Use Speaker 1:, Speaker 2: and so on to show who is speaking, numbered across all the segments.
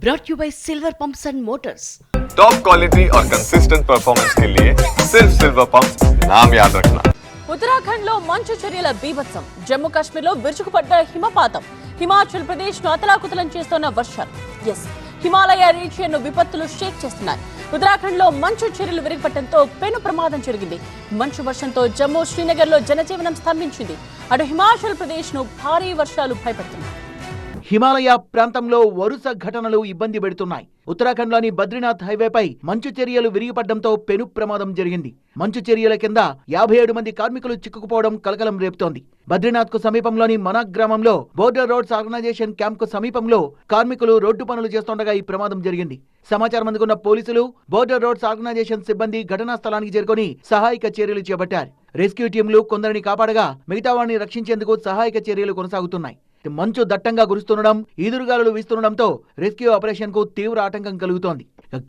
Speaker 1: brought you by Silver Pumps and Motors.
Speaker 2: Top quality और consistent performance के लिए सिर्फ सिल्वर पंप नाम याद रखना
Speaker 3: ఉత్తరాఖండ్ లో మంచు చర్యల బీభత్సం జమ్మూ కాశ్మీర్ లో విరుచుకుపడ్డ హిమపాతం హిమాచల్ ప్రదేశ్ ను అతలాకుతలం చేస్తున్న వర్షాలు ఎస్ హిమాలయ రీజియన్ ను విపత్తులు షేక్ చేస్తున్నాయి ఉత్తరాఖండ్ లో మంచు చర్యలు విరిగిపడటంతో పెను ప్రమాదం జరిగింది మంచు వర్షంతో జమ్మూ శ్రీనగర్ లో జనజీవనం స్తంభించింది అటు హిమాచల్ ప్రదేశ్ ను భారీ వర్షాలు భయపెడుతున్నాయి
Speaker 4: హిమాలయ ప్రాంతంలో వరుస ఘటనలు ఇబ్బంది పెడుతున్నాయి. ఉత్తరాఖండ్లోని బద్రీనాథ్ హైవేపై మంచు చర్యలు విరిగిపడడంతో పెను ప్రమాదం జరిగింది. మంచు చర్యల కింద యాభై ఏడు మంది కార్మికులు చిక్కుకుపోవడం కలకలం రేపుతోంది. బద్రీనాథ్కు సమీపంలోని మనాక్ గ్రామంలో బోర్డర్ రోడ్స్ ఆర్గనైజేషన్ క్యాంప్కు సమీపంలో కార్మికులు రోడ్డు పనులు చేస్తుండగా ఈ ప్రమాదం జరిగింది. సమాచారం అందుకున్న పోలీసులు బోర్డర్ రోడ్స్ ఆర్గనైజేషన్ సిబ్బంది ఘటనా స్థలానికి చేరుకొని సహాయక చర్యలు చేపట్టారు. రెస్క్యూ టీంలు కొందరిని కాపాడగా మిగతా వారిని రక్షించేందుకు సహాయక చర్యలు కొనసాగుతున్నాయి. మంచు దట్టంగా కురుస్తుండడం ఈదురుగాలులు వీస్తుండడంతో రెస్క్యూ ఆపరేషన్కు తీవ్ర ఆటంకం కలుగుతోంది.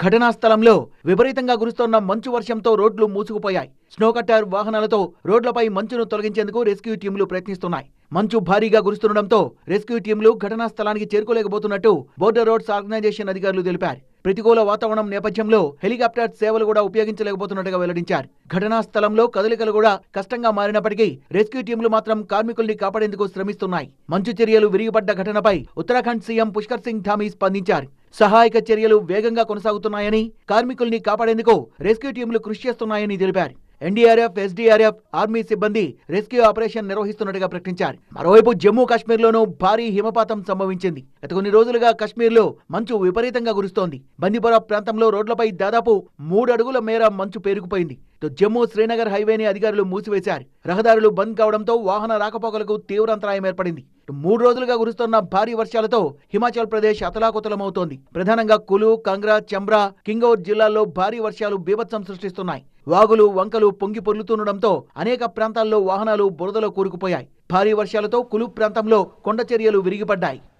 Speaker 4: ఘటనా స్థలంలో విపరీతంగా కురుస్తున్న మంచు వర్షంతో రోడ్లు మూసుకుపోయాయి. స్నో కట్టర్ వాహనాలతో రోడ్లపై మంచును తొలగించేందుకు రెస్క్యూ టీంలు ప్రయత్నిస్తున్నాయి. మంచు భారీగా కురుస్తుండడంతో రెస్క్యూ టీంలు ఘటనా స్థలానికి చేరుకోలేకపోతున్నట్టు బోర్డర్ రోడ్స్ ఆర్గనైజేషన్ అధికారులు తెలిపారు. ప్రతికూల వాతావరణం నేపథ్యంలో హెలికాప్టర్ సేవలు కూడా ఉపయోగించలేకపోతున్నట్టుగా వెల్లడించారు. ఘటనా స్థలంలో కదలికలు కూడా కష్టంగా మారినప్పటికీ రెస్క్యూ టీంలు మాత్రం కార్మికుల్ని కాపాడేందుకు శ్రమిస్తున్నాయి. మంచు చర్యలు విరిగిపడ్డ ఘటనపై ఉత్తరాఖండ్ సీఎం పుష్కర్ సింగ్ ధామీ స్పందించారు. సహాయక చర్యలు వేగంగా కొనసాగుతున్నాయని కార్మికుల్ని కాపాడేందుకు రెస్క్యూ టీంలు కృషి చేస్తున్నాయని తెలిపారు. ఎన్డీఆర్ఎఫ్ ఎస్డీఆర్ఎఫ్ ఆర్మీ సిబ్బంది రెస్క్యూ ఆపరేషన్ నిర్వహిస్తున్నట్టుగా ప్రకటించారు. మరోవైపు జమ్మూ కాశ్మీర్లోనూ భారీ హిమపాతం సంభవించింది. గత కొన్ని రోజులుగా కాశ్మీర్లో మంచు విపరీతంగా కురుస్తోంది. బందిపోరా ప్రాంతంలో రోడ్లపై దాదాపు మూడు అడుగుల మేర మంచు పేరుకుపోయింది. జమ్మూ శ్రీనగర్ హైవేని అధికారులు మూసివేశారు. రహదారులు బంద్ కావడంతో వాహన రాకపోకలకు తీవ్ర అంతరాయం ఏర్పడింది. మూడు రోజులుగా కురుస్తున్న భారీ వర్షాలతో హిమాచల్ ప్రదేశ్ అతలాకుతలమవుతోంది. ప్రధానంగా కులు కంగ్రా చంబ్రా కింగౌర్ జిల్లాల్లో భారీ వర్షాలు బీభత్సం సృష్టిస్తున్నాయి. వాగులు వంకలు పొంగి పొర్లుతుండడంతో అనేక ప్రాంతాల్లో వాహనాలు బురదలో కూరుకుపోయాయి. భారీ వర్షాలతో కులు ప్రాంతంలో కొండచర్యలు విరిగిపడ్డాయి.